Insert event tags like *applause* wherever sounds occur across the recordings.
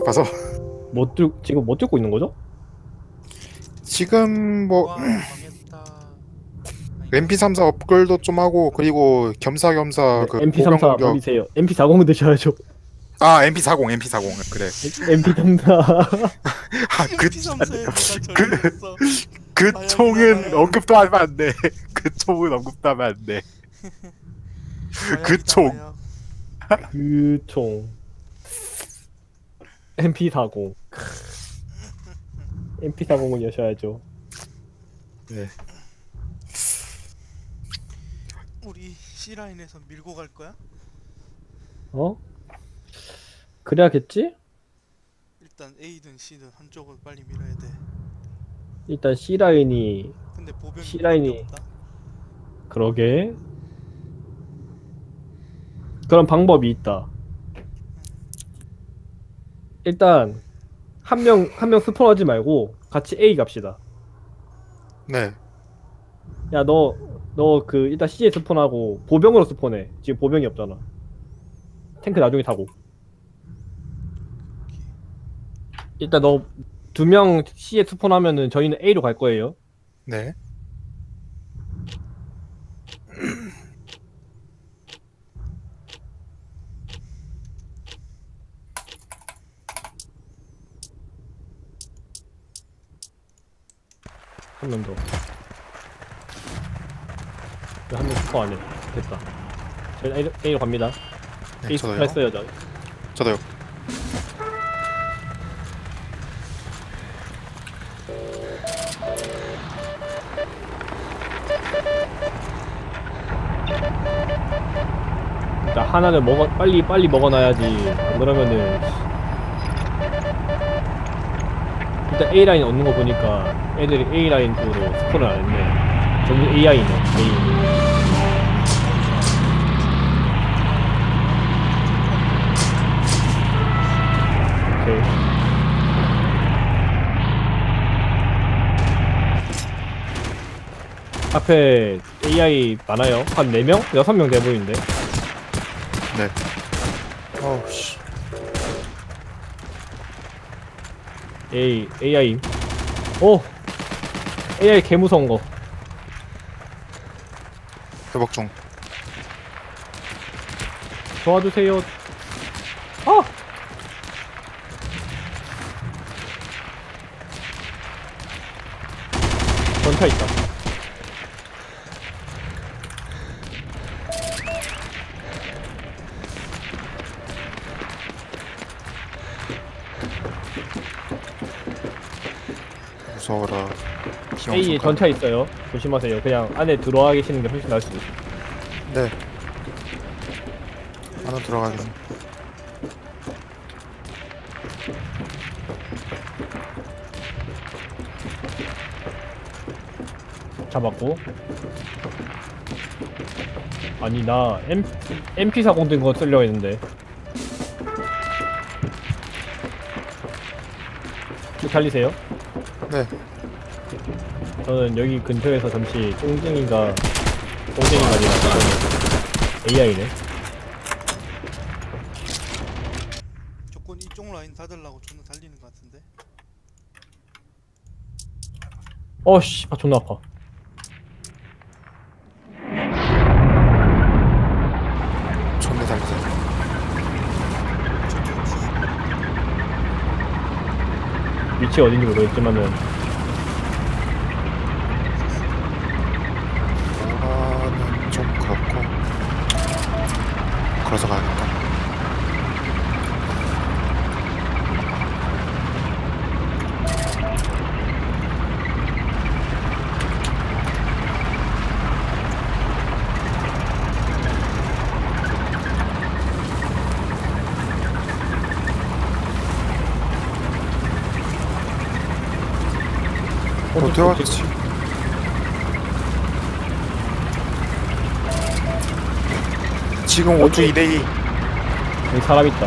바빠서 못 들, 지금 못 들고 있는 거죠? 지금 뭐 와 망했다. MP34 업글도 좀 하고 그리고 겸사겸사 그 MP34 보병 공격 버리세요. MP40 드셔야죠. 아 MP40 MP40 그래 MP34 아그 MP3사에 그- 저랬어. 그 과연 총은? 언급도 하면 안 돼. *laughs* 그 총은 언급도 하면 안 돼. *laughs* 그 총. 그총 MP40 MP40은 여셔야죠. 네. 우리 C 라인에서 밀고 갈 거야? 어? 그래야겠지? 일단 A든 C든 한쪽을 빨리 밀어야 돼. 일단 C 라인이 근데 보병이 C 라인이- 없다. 그러게. 그런 방법이 있다. 일단 한 명 한 명 스폰하지 말고 같이 A 갑시다. 네. 야 너 너 그 일단 C에 스폰하고 보병으로 스폰해. 지금 보병이 없잖아. 탱크 나중에 타고. 일단 너 두 명 C에 스폰하면은 저희는 A로 갈 거예요. 네. 한 명 더. 한명 스폰 안 해. 됐다. 저희 A로, A로 갑니다. 네 A 저도요. 스폰 했어요, 저. 저도요. 일단 하나를 먹어 빨리 빨리 먹어놔야지. 안 그러면은 일단 A 라인 얻는 거 보니까 애들이 A 라인 쪽으로 스폰을 안 했네. 전부 A 라인이네. A. 오케이. 앞에 AI 많아요. 한 4명? 6명 돼 보이는데. 네. 어우 씨. A, AI. 오! AI 개 무서운 거. 회복 중. 도와주세요. 아! 전차 있다. 무서워라. A에 비용성과. 전차 있어요. 조심하세요. 그냥 안에 들어와 계시는 게 훨씬 나을 수도 있어. 네. 안으로 들어가겠네. 잡았고. 아니, 나 M, MP40 든 거 쓰려고 했는데. 쭉 달리세요. 네. 저는 여기 근처에서 잠시 똥쟁이가 똥쟁이가 아니라 저는 AI네. 조건 이쪽 라인 닫으려고 존나 달리는 것 같은데. 어씨, 아 존나 아파. 존나 달리자. 위치 어딘지 모르겠지만은 오라는 좀 그렇고. 걸어서 가야겠다. 들어갔지. 지금 5주 2대2 여기 사람 있다.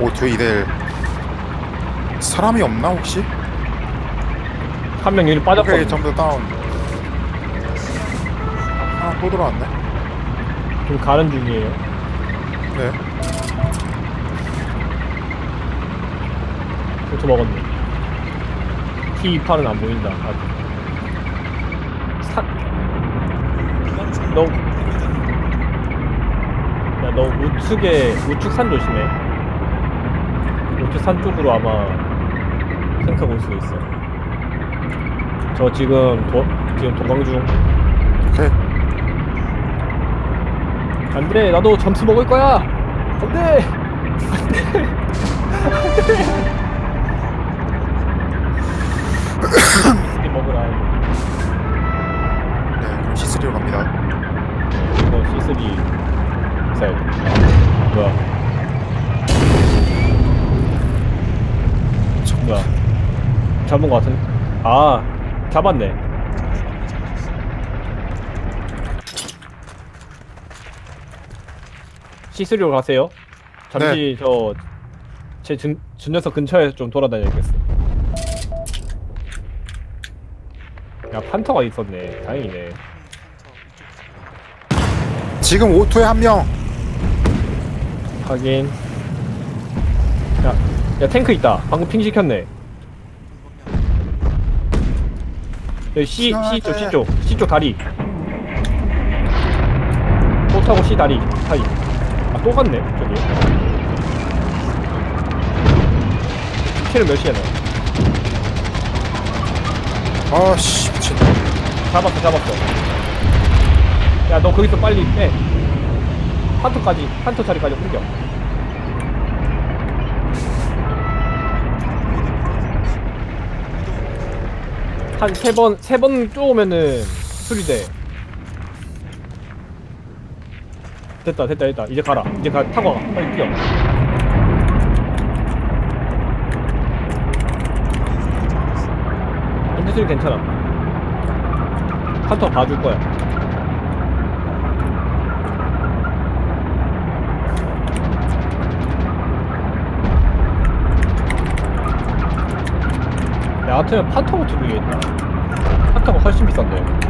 오, 저 이대 사람이 없나 혹시? 한 명 여기 오케이 빠졌거든. 전부 다 다운 아 또 들어왔네 지금 가는 중이에요. 네 도트 먹었네. T28은 안 보인다. 아직. 산, 너, 야, 너 우측에, 우측 산 조심해. 우측 산 쪽으로 아마 탱크가 올 수도 있어. 저 지금 도, 지금 도망 중. 오케이 안 돼, 나도 점수 먹을 거야! 안 돼! 안 돼! 먹으라. 네 그럼 C3로 갑니다 이거 C3 있어야 돼. 뭐야? 뭐야? 잡은 거 같은? 아, 잡았네. C3로 가세요. 잠시 저제 준녀석 근처에 좀 돌아다녀야겠어. 야 판터가 있었네. 다행이네. 지금 오토에 한명 확인. 야, 야 탱크 있다. 방금 핑 시켰네. 여기 C C 쪽 C 쪽 C 쪽 다리. 못하고 C 다리 사이. 아 또 갔네 저기. 키를 몇 시에 넣어? 아씨 미친 잡았어 잡았어. 야 너 거기서 빨리 빼. 판토까지 판토 자리까지 옮겨. 한 세 번 세 번 쪼으면은 수리돼. 됐다 됐다 됐다 이제 가라 이제 가 타고 가 빨리 뛰어. 수리 괜찮아. 판터 봐줄 거야. 야, 같으면 판터부터 주겠다. 판터가 훨씬 비싼데.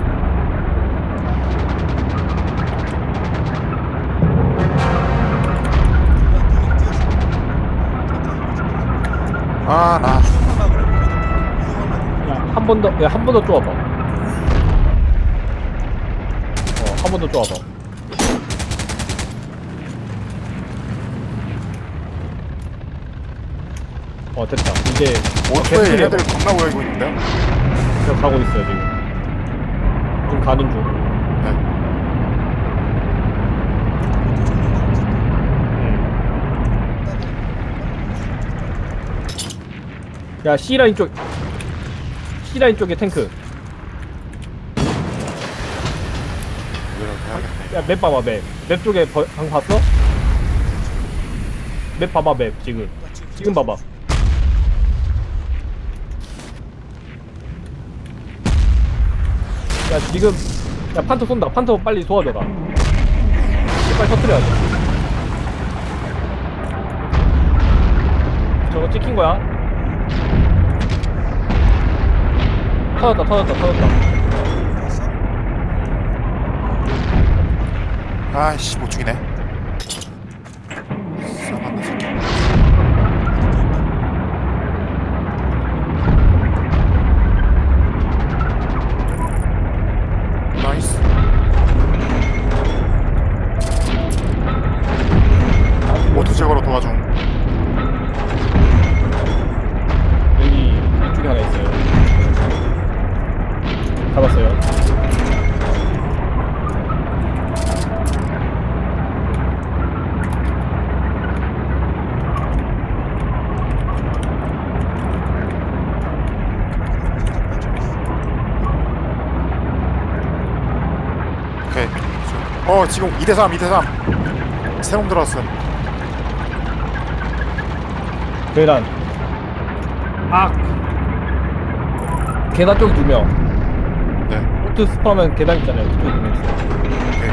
아 나 야, 한 번 더, 야, 한 번 더 쪼아봐. 어, 한 번 더 쪼아봐. 어, 됐다. 이제, 오토에 배틀이야. 얘네들 겁나 모이고 있는데요 그냥 가고 있어요, 지금. 좀 가는 중. 네 음. 야, C라인 쪽. C라인 쪽에 탱크. 해야겠네 야, 맵 봐봐, 맵. 맵 쪽에 버, 방 봤어? 맵 봐봐, 맵, 지금. 지금 봐봐. 야, 지금. 야, 판토 쏜다. 판토 빨리 도와줘라. 빨리 터트려야 돼. 저거 찍힌 거야? 터졌다, 터졌다, 터졌다. 아이씨 못 죽이네 어 지금 2대3 2대3 세놈 들어왔음 계단. 아. 계단 쪽 두 명. 네 오트 스파면 계단 있잖아요. 그쪽에 두명 있어요. 오케이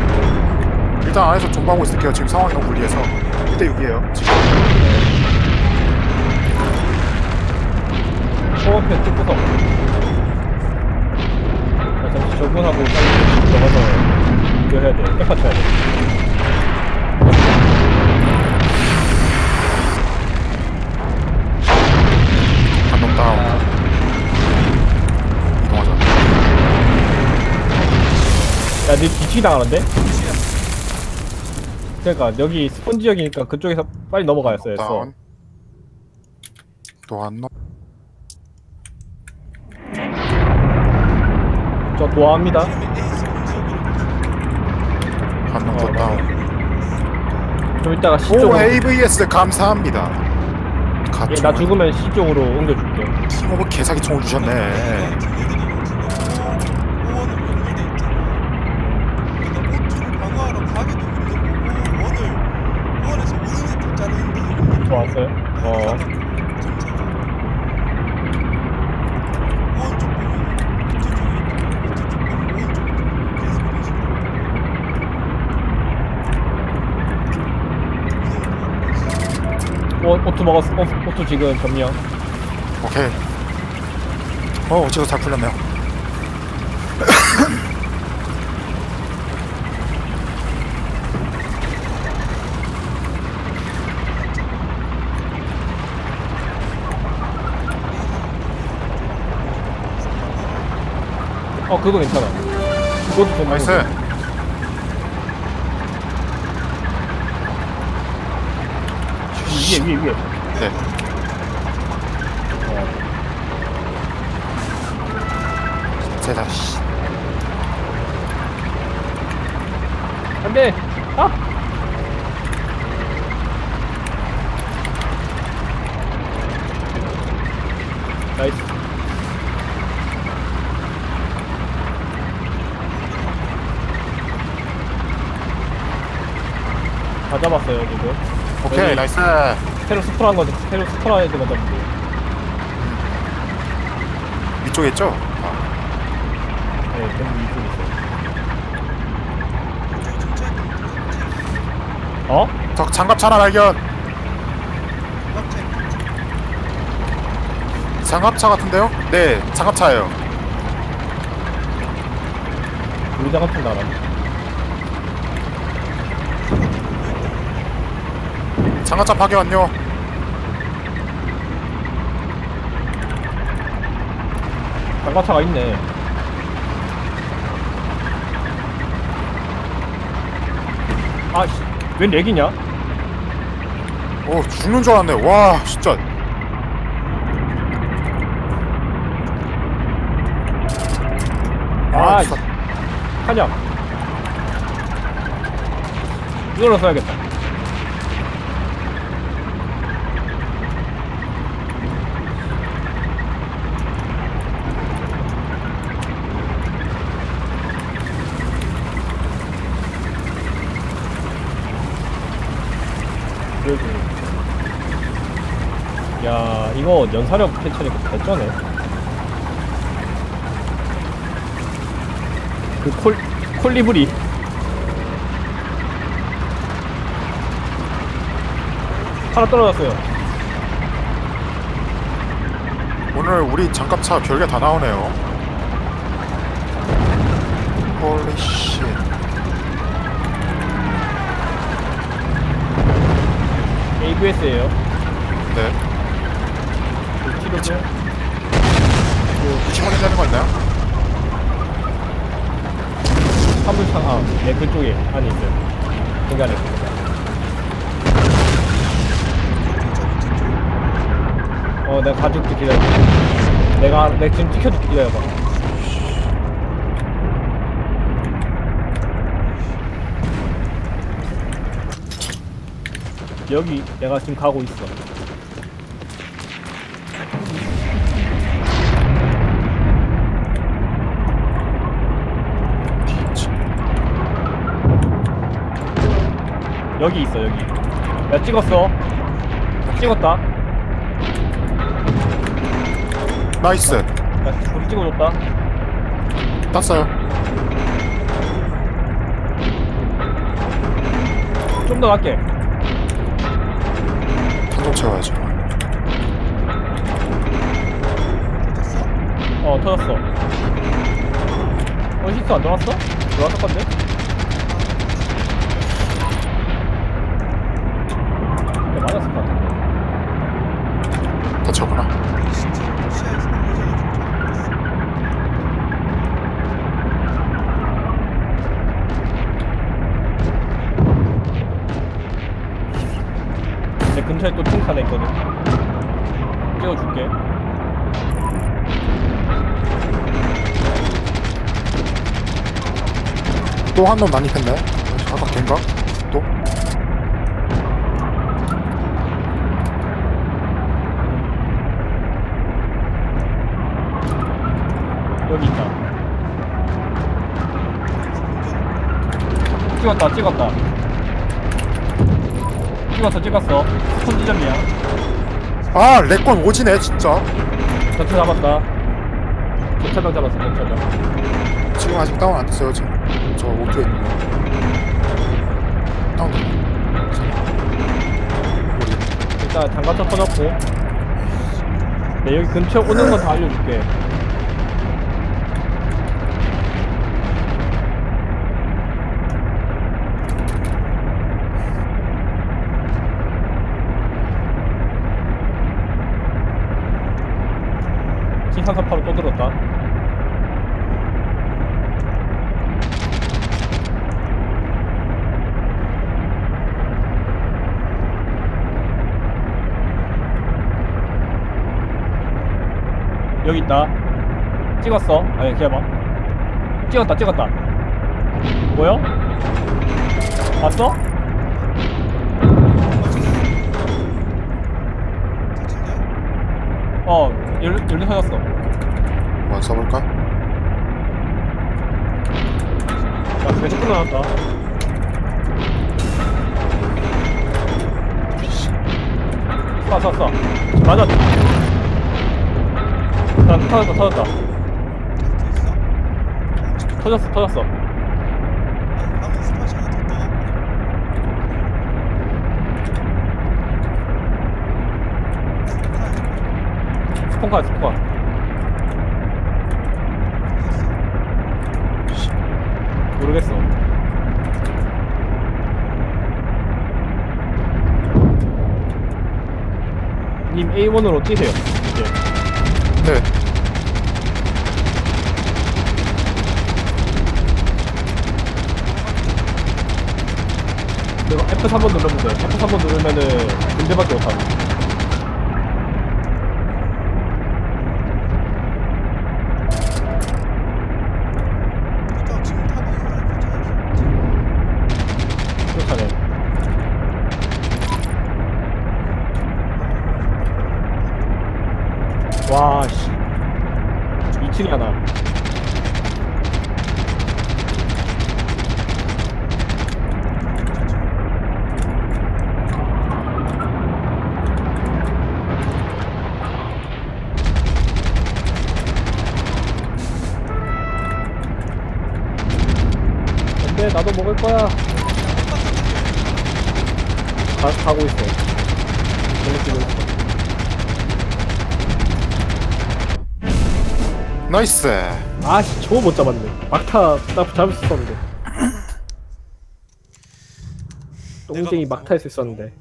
일단 안에서 존버하고 있을게요 지금 상황이 너무 불리해서 1대6이에요 지금 코앞에 뚝구석. 출근하고 빨리 들어가서 해야 돼. 백파 쳐야 돼. 한놈 다운. 이동하자. 야, 니 뒤치기 당하는데? 그러니까 여기 스폰 지역이니까 그쪽에서 빨리 넘어가야어 했어. 다운. 또한 놈. 저 도와합니다. 더 어, 다운. 좀 이따가 C 오 쪽으로. AVS 감사합니다. 예. 나 죽으면 C 쪽으로 옮겨줄게. 팀워크 개사기 총을 주셨네. 얘들이 오원으로 연결돼 있잖아 근데 오투를 강화하러 가기도 힘들고 오원을 오원에서 오는 애들 자르는 게 힘들고 좋았어요. 어. 전체적으로 오원 쪽 보면 저쪽에 있고 오투 쪽 보면 오원 쪽에 있고 계속 그런 식으로 오, 오토 먹었어. 오, 오토 지금 점령. 오케이. 어 어째서 잘 풀렸네요. 어, 그거 괜찮아. 그것도 좀 나이스. 위에, 위에, 위에. 네. 어. 제다 씨. 안 돼! 아! 나이스. 다 잡았어요, 지금. 오케이 여기 나이스. 스테로 스프한 거, 스테로 스프라 애들만 잡는데. 위쪽에 있죠? 아, 네, 전부 이쪽 거 어? 적 장갑 차나 발견. 장갑차 같은데요? 네, 장갑차예요. 우리 장갑 나라. 장갑차 파괴 완료. 장갑차가 있네. 아씨, 웬 렉이냐? 오 죽는 줄 알았네. 와 진짜. 아, 아, 진짜. 하냐? 이걸로 써야겠다. 그래도 야 이거 연사력 패치니까 개쩌네 그 콜, 콜리브리 하나 떨어졌어요 오늘 우리 장갑차 별게 다 나오네요. 홀리 씨. ABS에요. 네. 치료 중 위치 확인되는 거 있나요? 화물창 아, 네 그쪽에 안에 있어요. 중간에. 어 내가 가줄게 기다려. 내가 내가 지금 찍혀줄게 기다려봐 여기 내가 지금 가고 있어. 여기 있어 여기. 야 찍었어. 찍었다. 나이스. 야 우리 찍어줬다. 땄어요. 좀더 낮게 탄동 채워야죠. 어 터졌어 어 히트 안 들어왔어? 들어왔을 건데? 네, 맞았을 것 같은데 다쳤구나. 진짜 시야에서 멀어져가지고 잘 모르겠어. 내 근처에 또 팅카 하나 있거든 찍어줄게 또 한 놈 많이 폈네. 아까 걔인가? 또? 여기 있다 찍었다 찍었다 찍었어 찍었어 스폰 지점이야 아, 레건 오지네, 진짜. 전체 잡았다 전차병 잡았어 전차병 지금 아직 다운 안 됐어요, 지금. 저 오토에 있는 거. 다운 됐네. 일단 장갑차 터졌고 네 여기 근처에 오는 거다 알려줄게 T338로 또 들었다 여기 있다. 찍었어? 아니 기다려봐. 찍었다 찍었다. 뭐야? 봤어? 어 열리, 열리 터졌어. 한번 써볼까? 야 계속 끊어놨다. 쏴 쏴 쏴 맞아 자 터졌다 터졌다? 터졌어 터졌어 아, 남은 스팟이 하나 더 떠. 스폰카 스폰카 모르겠어 님 A1으로 뛰세요 이제 네. F3번 누르면 돼 F3번 누르면은 군대밖에 그러니까 지금 타고 있는 거 괜찮아. 쫓아내 와씨 2층에 하나 근데 나도 먹을 거야 가, 가고 있어 뛰고 있어 나이스. 아씨 저거 못 잡았네 막타 딱 잡을 수 있었는데 *clears throat* 똥쟁이 내가 막타 할수 있었는데.